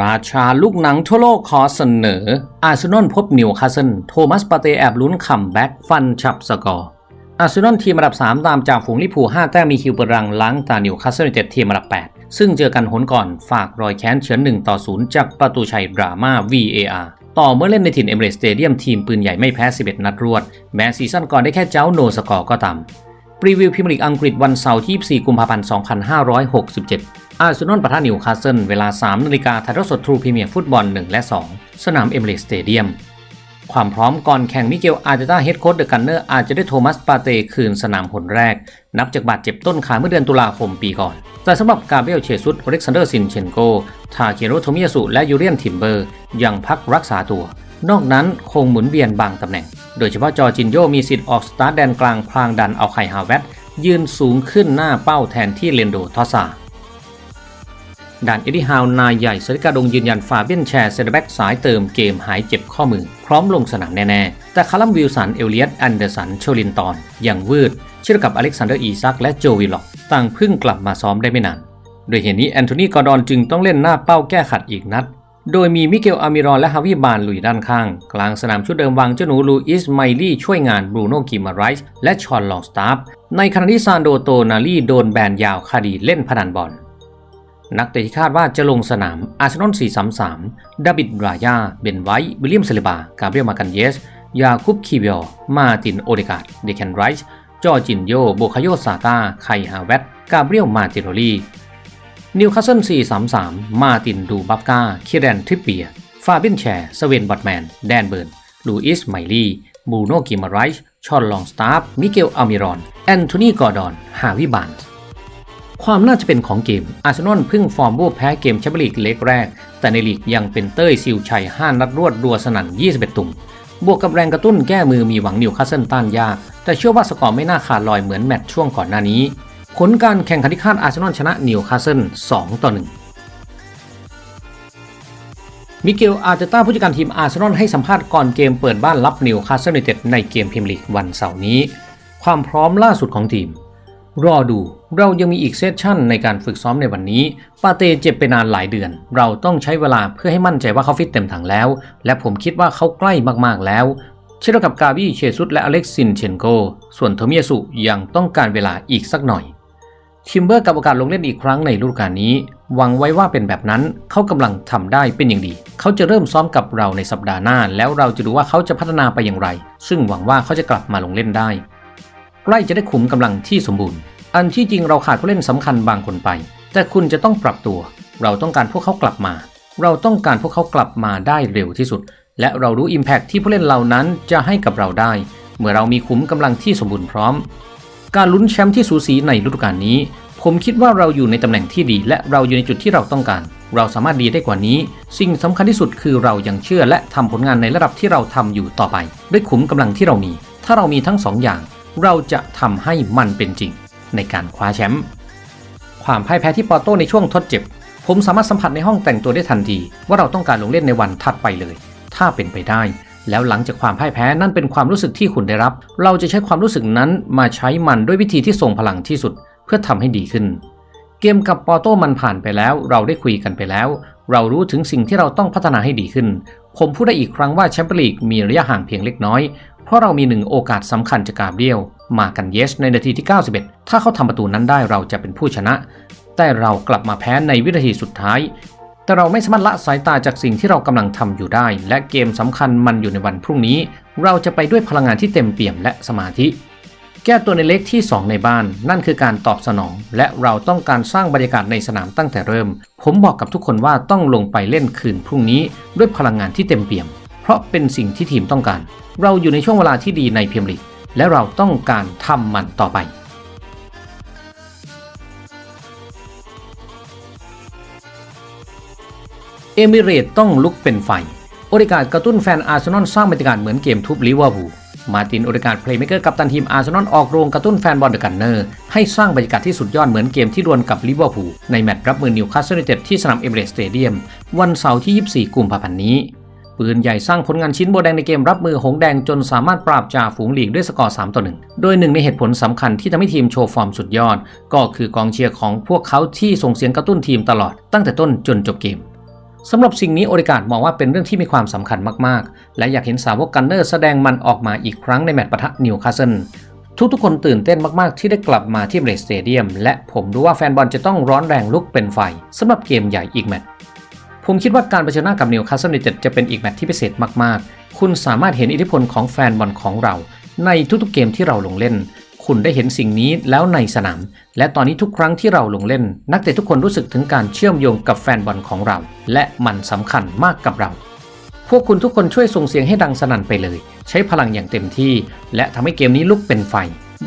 ราชาลูกหนังทั่วโลกขอเสนอ อาร์เซนอลพบนิวคาสเซิลโทมัสปาเตแอบลุ้นคัมแบ็กฟันฉับสกอร์อาร์เซนอลทีมอันดับ 3 ตามจากฝูงลิเวอร์พู5แต้มมีคิวเปรังล้างตานิวคาสเซิลเจ็ดทีมอันดับ 8 ซึ่งเจอกันหนก่อนฝากรอยแค้นเฉือน1ต่อ0จากประตูชัยดราม่า VAR ต่อเมื่อเล่นในถิ่นเอเมเรสเตเดียมทีมปืนใหญ่ไม่แพ้ 11 นัดรวด แม้ซีซั่นก่อนได้แค่เจ้าโนสกอร์ก็ตาม รีวิวพรีเมียร์ลีกอังกฤษวันเสาร์ที่ 24 กุมภาพันธ์ 2567 อาร์เซนอลปะทะนิวคาสเซิลเวลา 3 นาฬิกาถ่ายทอดสดทรูพรีเมียร์ฟุตบอล 1 และ 2 สนามเอเมเรสสเตเดียม ความพร้อมก่อนแข่งมิเกลอาร์เตต้าเฮดโค้ชเดอะกันเนอร์อาจจะได้โทมัสปาเตคืนสนามหนแรก นับจากบาดเจ็บต้นขาเมื่อเดือนตุลาคมปีก่อน แต่สำหรับกาเบรียลเชซุสอเล็กซานเดอร์ซินเชนโก ทาเคโรโทมิยาสุและยูเรียนทิมเบอร์ยังพักรักษาตัว นอกนั้นคงหมุนเวียนบางตำแหน่ง โดยเฉพาะจอจินโยมีสิทธิ์ออกสตาร์ทแดนกลางพลางดันเอาไข่ฮาวเวตยืนสูงขึ้นหน้าเป้าแทนที่เลนโดทอสซาด่านเอ็ดดี้ฮาวนายใหญ่สริกาดงยืนยันฟาเบียนแชร์เซนแบ็กสายเติมเกมหายเจ็บข้อมือ พร้อมลงสนามแน่ ๆ แต่คาลัมวิลสัน เอลเลียตแอนเดอร์สัน โชลินตอน ยังวืด เชื่อกับอเล็กซานเดอร์อีซักและโจวิลล็อก ต่างเพิ่งกลับมาซ้อมได้ไม่นาน โดยเหตุนี้แอนโทนีกอร์ดอนจึงต้องเล่นหน้าเป้าแก้ขัดอีกนัด โดยมีมิเกลอามิรอนและฮาวิบานลุยด้านข้าง กลางสนามชุดเดิมวางเจ้าหนูลูอิสไมลี่ช่วยงานบรูโน่กิมาไรส์และชอนลองสตาร์ฟในขณะที่ซานโดโตนาลีโดนแบนยาวคดีเล่นพนันบอลนักเตะที่คาดว่าจะลงสนามอาร์เซนอล 433 ดาบิดรายา เบนไวท์วิลเลียมเซเลบา กาเบรียลมากันเยส ยาคุบคีเบลมาตินโอเดกาดเดแคนไรส์จอจินโย โบคาโยซาตาไคฮาเวตกาเบรียลมาติโรลี นิวคาสเซิล 433 มาติน ดูบับกาคิเรนทริปเปีย ฟาเบนแชร์สเวนบอตแมน แดนเบิร์น ลูอิส ไมลีบูโนกิมาไรส์ชอนลองสตาร์ฟมิเกล อามิรอน แอนโทนี กอร์ดอน ฮาวิบานส์ความน่าจะเป็นของเกม อาร์เซนอลพิ่งฟอร์มโบแพ้เกมแชมเปี้ยนลีกเล็กแรก แต่ในลีกยังเป็นเต้ยซิลชัย5นัดรวดรัวสนั่น 21 ตุ่ม บวกกับแรงกระตุ้นแก้มือมีหวังนิวคาสเซิลต้านยาก แต่เชื่อว่าสกอร์ไม่น่าขาดลอยเหมือนแมตช์ช่วงก่อนหน้านี้ ผลการแข่งขันที่คาดอาร์เซนอลชนะนิวคาสเซิล2ต่อ1มิเกลอาร์เตต้าผู้จัดการทีมอาร์เซนอลให้สัมภาษณ์ก่อนเกมเปิดบ้านรับนิวคาสเซิลยูไนเต็ดในเกมพรีเมียร์ลีกวันเสาร์นี้ ความพร้อมล่าสุดของทีม รอดูเรายังมีอีกเซสชั่นในการฝึกซ้อมในวันนี้ ปาเตเจ็บไปนานหลายเดือน เราต้องใช้เวลาเพื่อให้มั่นใจว่าเขาฟิตเต็มถังแล้ว และผมคิดว่าเขาใกล้มากๆแล้วเช่นเดียวกับกาบี้เชซุสและอเล็กซินเชนโก ส่วนโทมิยาสุยังต้องการเวลาอีกสักหน่อย ทิมเบอร์กับโอกาสลงเล่นอีกครั้งในฤดูกาลนี้ หวังไว้ว่าเป็นแบบนั้นเขากำลังทำได้เป็นอย่างดี เขาจะเริ่มซ้อมกับเราในสัปดาห์หน้า แล้วเราจะดูว่าเขาจะพัฒนาไปอย่างไร ซึ่งหวังว่าเขาจะกลับมาลงเล่นได้ ใกล้จะได้ขุมกำลังที่สมบูรณ์ อันที่จริงเราขาดผู้เล่นสำคัญบางคนไป แต่คุณจะต้องปรับตัว เราต้องการพวกเขากลับมา เราต้องการพวกเขากลับมาได้เร็วที่สุด และเรารู้ Impact ที่ผู้เล่นเหล่านั้นจะให้กับเราได้ เมื่อเรามีขุมกำลังที่สมบูรณ์พร้อม การลุ้นแชมป์ที่สูสีในฤดูกาลนี้ ผมคิดว่าเราอยู่ในตำแหน่งที่ดี และเราอยู่ในจุดที่เราต้องการ เราสามารถดีได้กว่านี้ สิ่งสำคัญที่สุดคือเรายังเชื่อและทำผลงานในระดับที่เราทำอยู่ต่อไป ด้วยขุมกำลังที่เรามี ถ้าเรามีทั้งสองอย่าง เราจะทำให้มันเป็นจริง ในการคว้าแชมป์ความพ่ายแพ้ที่ปอร์โตในช่วงทดเจ็บ ผมสามารถสัมผัสในห้องแต่งตัวได้ทันที ว่าเราต้องการลงเล่นในวันถัดไปเลย ถ้าเป็นไปได้ แล้วหลังจากความพ่ายแพ้นั่นเป็นความรู้สึกที่คุณได้รับ เราจะใช้ความรู้สึกนั้นมาใช้มันด้วยวิธีที่ทรงพลังที่สุด เพื่อทำให้ดีขึ้น เกมกับปอร์โตมันผ่านไปแล้ว เราได้คุยกันไปแล้ว เรารู้ถึงสิ่งที่เราต้องพัฒนาให้ดีขึ้น ผมพูดได้อีกครั้งว่าแชมเปี้ยนลีกมีระยะห่างเพียงเล็กน้อย เพราะเรามีหนึ่งโอกาสสำคัญจากกาเบรียลมากันเยสในนาทีที่ 91 ถ้าเขาทำประตูนั้นได้เราจะเป็นผู้ชนะ แต่เรากลับมาแพ้ในวินาทีสุดท้าย แต่เราไม่สามารถละสายตาจากสิ่งที่เรากำลังทำอยู่ได้ และเกมสำคัญมันอยู่ในวันพรุ่งนี้ เราจะไปด้วยพลังงานที่เต็มเปี่ยมและสมาธิ แก้ตัวในเล็กที่ 2 ในบ้าน นั่นคือการตอบสนอง และเราต้องการสร้างบรรยากาศในสนามตั้งแต่เริ่ม ผมบอกกับทุกคนว่าต้องลงไปเล่นคืนพรุ่งนี้ ด้วยพลังงานที่เต็มเปี่ยม เพราะเป็นสิ่งที่ทีมต้องการ เราอยู่ในช่วงเวลาที่ดีในเมียร์ลีกและเราต้องการทำมันต่อไป เอมิเรตต้องลุกเป็นไฟ โอริกาดกระตุ้นแฟนอาร์เซนอลสร้างบรรยากาศเหมือนเกมทุบลิเวอร์พูล มาตินโอริกาดเพลย์เมเกอร์กัปตันทีมอาร์เซนอลออกโรงกระตุ้นแฟนบอลเดอะกันเนอร์ให้สร้างบรรยากาศที่สุดยอดเหมือนเกมที่ดวลกับลิเวอร์พูลในแมตช์รับมือนิวคาสเซิลยูไนเต็ดที่สนามเอเมเรสสเตเดียมวันเสาร์ที่ 24 กุมภาพันธ์นี้ปืนใหญ่สร้างผลงานชิ้นโบแดงในเกมรับมือหงแดงจนสามารถปราบจ่าฝูงลีกด้วยสกอร์3ต่อ1โดยหนึ่งในเหตุผลสำคัญที่ทำให้ทีมโชว์ฟอร์มสุดยอด ก็คือกองเชียร์ของพวกเขาที่ส่งเสียงกระตุ้นทีมตลอดตั้งแต่ต้นจนจบเกม สำหรับสิ่งนี้โอริกาดมองว่าเป็นเรื่องที่มีความสำคัญมากๆ และอยากเห็นสาวกกันเนอร์แสดงมันออกมาอีกครั้งในแมตช์ปะทะนิวคาสเซิลทุกๆคนตื่นเต้นมากๆ ที่ได้กลับมาที่เบรสเตเดียม และผมรู้ว่าแฟนบอลจะต้องร้อนแรงลุกเป็นไฟสำหรับเกมใหญ่อีกแมตช์ผมคิดว่าการเผชิญหน้ากับนิวคาสเซิลยูไนเต็ดจะเป็นอีกแมตช์ที่พิเศษมากๆ คุณสามารถเห็นอิทธิพลของแฟนบอลของเรา ในทุกๆเกมที่เราลงเล่น คุณได้เห็นสิ่งนี้แล้วในสนาม และตอนนี้ทุกครั้งที่เราลงเล่น นักเตะทุกคนรู้สึกถึงการเชื่อมโยงกับแฟนบอลของเรา และมันสำคัญมากกับเรา พวกคุณทุกคนช่วยส่งเสียงให้ดังสนั่นไปเลย ใช้พลังอย่างเต็มที่ และทำให้เกมนี้ลุกเป็นไฟ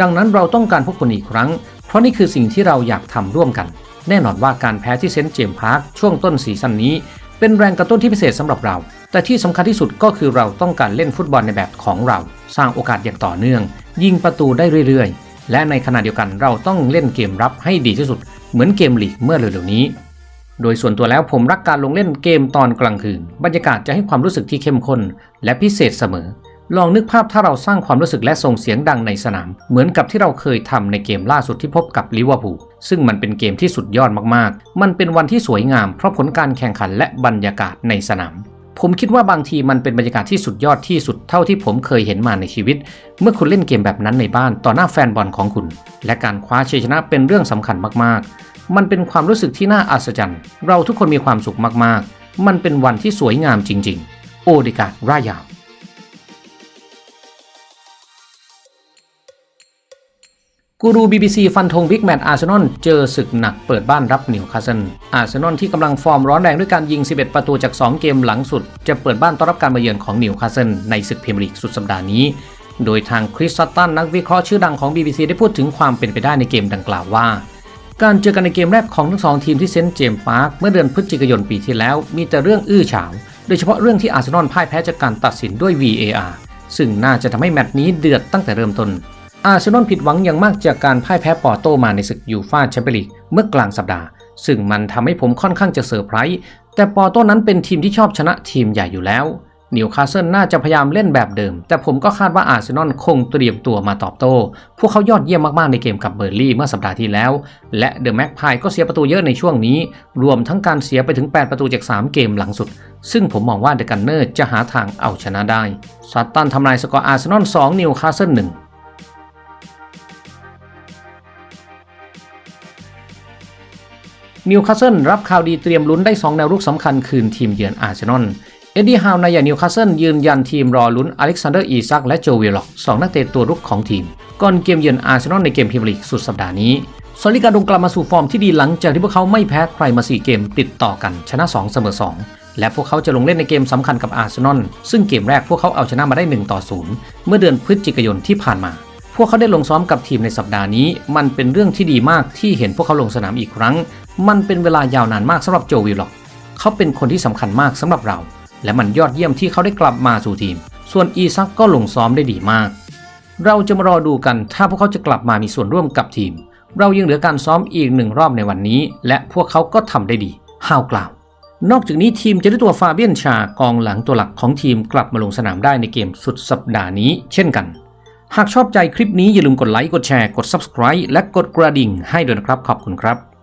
ดังนั้นเราต้องการพวกคุณอีกครั้ง เพราะนี่คือสิ่งที่เราอยากทำร่วมกัน แน่นอนว่าการแพ้ที่เซนต์เจมส์พาร์คช่วงต้นซีซั่นนี้เป็นแรงกระตุ้นที่พิเศษสำหรับเรา แต่ที่สำคัญที่สุดก็คือเราต้องการเล่นฟุตบอลในแบบของเรา สร้างโอกาสอย่างต่อเนื่อง ยิงประตูได้เรื่อยๆ และในขณะเดียวกันเราต้องเล่นเกมรับให้ดีที่สุด เหมือนเกมลีกเมื่อเร็วๆนี้ โดยส่วนตัวแล้วผมรักการลงเล่นเกมตอนกลางคืน บรรยากาศจะให้ความรู้สึกที่เข้มข้น และพิเศษเสมอ ลองนึกภาพถ้าเราสร้างความรู้สึกและส่งเสียงดังในสนาม เหมือนกับที่เราเคยทำในเกมล่าสุดที่พบกับลิเวอร์พูลซึ่งมันเป็นเกมที่สุดยอดมากๆ มันเป็นวันที่สวยงามเพราะผลการแข่งขันและบรรยากาศในสนาม ผมคิดว่าบางทีมันเป็นบรรยากาศที่สุดยอดที่สุดเท่าที่ผมเคยเห็นมาในชีวิต เมื่อคุณเล่นเกมแบบนั้นในบ้านต่อหน้าแฟนบอลของคุณ และการคว้าชัยชนะเป็นเรื่องสำคัญมากๆ มันเป็นความรู้สึกที่น่าอัศจรรย์ เราทุกคนมีความสุขมากๆ มันเป็นวันที่สวยงามจริง ๆ โอเดการ์ดร่ายาว กูรู BBC ฟันธงบิ๊กแมตช์อาร์เซนอลเจอศึกหนักเปิดบ้านรับนิวคาสเซิลอาร์เซนอลที่กำลังฟอร์มร้อนแรงด้วยการยิง 11 ประตูจาก 2 เกมหลังสุด จะเปิดบ้านต้อนรับการมาเยือนของนิวคาสเซิลในศึกพรีเมียร์ลีกสุดสัปดาห์นี้ โดยทางคริสซัตตันนักวิเคราะห์ชื่อดังของ BBC ได้พูดถึงความเป็นไปได้ในเกมดังกล่าวว่า การเจอกันในเกมแรกของทั้งสองทีมที่เซนต์เจมส์พาร์คเมื่อเดือนพฤศจิกายนปีที่แล้ว มีแต่เรื่องอื้อฉาว โดยเฉพาะเรื่องที่อาร์เซนอลพ่ายแพ้จากการตัดสินด้วย VAR ซึ่งน่าจะทำให้แมตช์นี้เดือดตั้งแต่เริ่มต้น อาร์เซนอลผิดหวังอย่างมากจากการพ่ายแพ้ปอร์โตมาในศึกยูฟ่าแชมเปี้ยนลีกเมื่อกลางสัปดาห์ ซึ่งมันทำให้ผมค่อนข้างจะเซอร์ไพรส์แต่ปอร์โตนั้นเป็นทีมที่ชอบชนะทีมใหญ่อยู่แล้วนิวคาสเซิลน่าจะพยายามเล่นแบบเดิม แต่ผมก็คาดว่าอาร์เซนอลคงเตรียมตัวมาตอบโต้ พวกเขายอดเยี่ยมมาก ๆ ในเกมกับเบอร์ลี่เมื่อสัปดาห์ที่แล้ว และเดอะแม็กพายก็เสียประตูเยอะในช่วงนี้ รวมทั้งการเสียไปถึง 8 ประตูจาก 3 เกมหลังสุด ซึ่งผมมองว่าเดอะกันเนอร์จะหาทางเอาชนะได้ซัตตันทำลายสกอร์อาร์เซนอล2นิวคาสเซิล1 นิวคาสเซิลรับข่าวดีเตรียมลุ้นได้ 2 แนวรุกสำคัญคืนทีมเยือนอาร์เซนอล เอ็ดดี้ฮาวนายนิวคาสเซิลยืนยันทีมรอลุ้นอเล็กซานเดอร์อีซักและโจวิลล็อกสองนักเตะตัวรุกของทีม ก่อนเกมเยือนอาร์เซนอลในเกมพรีเมียร์ลีกสุดสัปดาห์นี้ซอลิการดงกลับมาสู่ฟอร์มที่ดีหลังจากที่พวกเขาไม่แพ้ใครมา 4 เกมติดต่อกันชนะ2เสมอ2 และพวกเขาจะลงเล่นในเกมสำคัญกับอาร์เซนอลซึ่งเกมแรกพวกเขาเอาชนะมาได้1ต่อ0เมื่อเดือนพฤศจิกายนที่ผ่านมาพวกเขาได้ลงซ้อมกับทีมในสัปดาห์นี้ มันเป็นเรื่องที่ดีมากที่เห็นพวกเขาลงสนามอีกครั้ง มันเป็นเวลายาวนานมากสำหรับโจวิลล็อกเขาเป็นคนที่สำคัญมากสำหรับเรา และมันยอดเยี่ยมที่เขาได้กลับมาสู่ทีม ส่วนอีซักก็ลงซ้อมได้ดีมาก เราจะมารอดูกันถ้าพวกเขาจะกลับมามีส่วนร่วมกับทีม เรายังเหลือการซ้อมอีกหนึ่งรอบในวันนี้ และพวกเขาก็ทำได้ดีฮาวกล่าวนอกจากนี้ทีมจะได้ตัวฟาเบียนชากองหลังตัวหลักของทีมกลับมาลงสนามได้ในเกมสุดสัปดาห์นี้ เช่นกัน หากชอบใจคลิปนี้อย่าลืมกดไลค์กดแชร์กด Subscribe และกดกระดิ่งให้ด้วยนะครับขอบคุณครับ